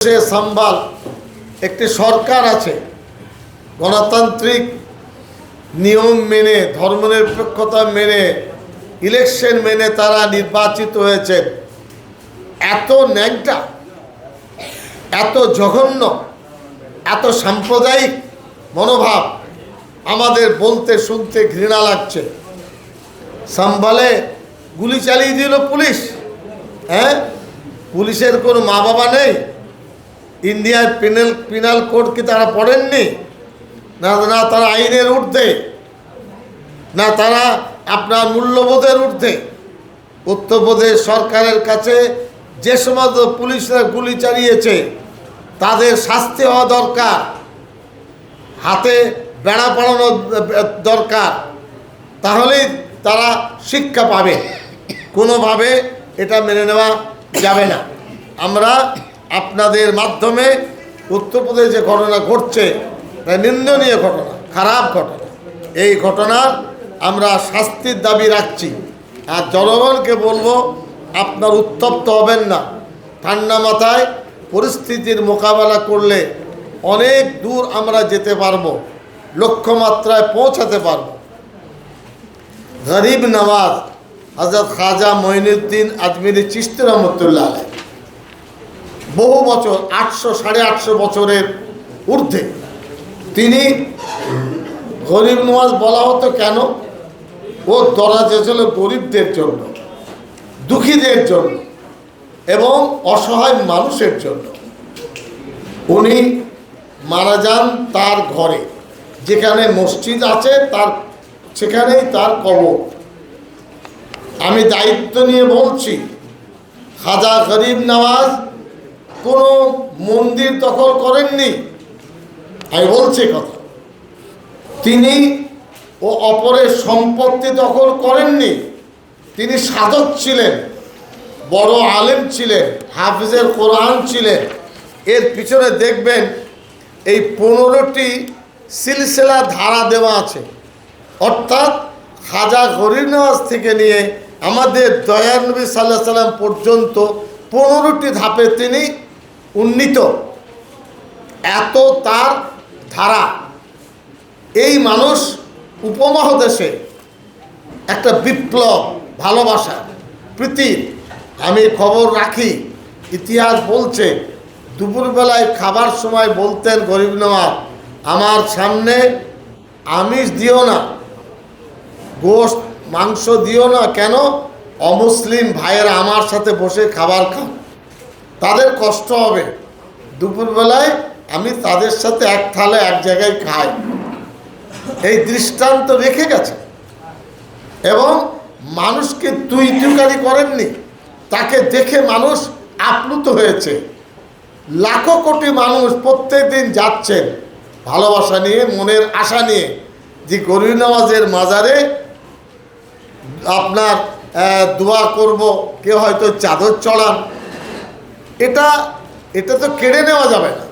সে sambal, একটি সরকার আছে, গণতান্ত্রিক নিয়ম মেনে, ধর্মনিরপেক্ষতা মেনে ইলেকশন মেনে তারা নির্বাচিত হয়েছেন। এত ন্যাংটা, এত জঘন্য, এত সাম্প্রদায়িক মনোভাব আমাদের বলতে, শুনতে ঘৃণা লাগছে। সাম্বালে গুলি চালিয়ে দিল পুলিশ হ্যাঁ? পুলিশের কোনো মা বাবা নেই। ইন্ডিয়ার পিনাল পিনাল কোড কি তারা পড়েননি? না না, তারা আইনের ঊর্ধ্বে। না, তারা আপনার মূল্যবোধের ঊর্ধ্বে। উত্তরপ্রদেশ সরকারের কাছে যে সমস্ত পুলিশরা গুলি চালিয়েছে, তাদের শাস্তি হওয়া দরকার। হাতে বেড়া পড়ানো দরকার। তাহলেই তারা শিক্ষা পাবে। কোনোভাবে এটা মেনে নেওয়া যাবে না। আমরা আপনাদের মাধ্যমে উত্তরপ্রদেশে যে ঘটনা ঘটছে, তা নিন্দনীয় ঘটনা, খারাপ ঘটনা। এই ঘটনার আমরা শাস্তির দাবি রাখছি। আর জনগণকে বলব, আপনার উত্তপ্ত হবেন না। ঠান্ডা মাথায় পরিস্থিতির মোকাবেলা করলে অনেক দূর আমরা যেতে পারব, লক্ষ্যমাত্রায় পৌঁছাতে পারব। গরিব নওয়াজ হজরত খাজা মঈনুদ্দিন আজমিরি চিস্তি রহমতুল্লাহ বহু বছর, আটশো, সাড়ে আটশো বছরের ঊর্ধ্বে। তিনি গরিব নওয়াজ বলা হতো কেন? ও দরাজে ছিল গরিবদের জন্য, দুঃখীদের জন্য এবং অসহায় মানুষের জন্য। উনি মারা যান তার ঘরে, যেখানে মসজিদ আছে, তার সেখানেই তার কবর। আমি দায়িত্ব নিয়ে বলছি, খাজা গরিব নওয়াজ কোনো মন্দির দখল করেননি। আমি বলছি কথা। তিনি ও অপরের সম্পত্তি দখল করেননি। তিনি সাধক ছিলেন, বড় আলেম ছিলেন, হাফিজের কোরআন ছিলেন। এর পিছনে দেখবেন এই পনেরোটি সিলসিলা ধারা দেওয়া আছে। অর্থাৎ খাজা গরিব নওয়াজ থেকে নিয়ে আমাদের দয়ানবী সাল্লাহ সাল্লাম পর্যন্ত পনেরোটি ধাপে তিনি উন্নীত। এত তার ধারা। এই মানুষ উপমহাদেশে একটা বিপ্লব, ভালোবাসা, প্রীতি। আমি খবর রাখি, ইতিহাস বলছে, দুপুরবেলায় খাবার সময় বলতেন গরিব নওয়াজ আমার সামনে আমিষ দিও না গোশত মাংস দিও না কেন? অমুসলিম ভাইয়েরা আমার সাথে বসে খাবার খান তাদের কষ্ট হবে। দুপুরবেলায় আমি তাদের সাথে এক থালে এক জায়গায় খাই। এই দৃষ্টান্ত রেখে গেছে। এবং মানুষকে তুই তুকারি করেননি, তাকে দেখে মানুষ আপ্লুত হয়েছে। লাখো কোটি মানুষ প্রত্যেক দিন যাচ্ছেন ভালোবাসা নিয়ে, মনের আশা নিয়ে। যে গরিব নামাজের মাজারে আপনার দোয়া করব, কেউ হয়তো চাদর চড়ান এটা এটা তো কেড়ে নেওয়া যাবে না।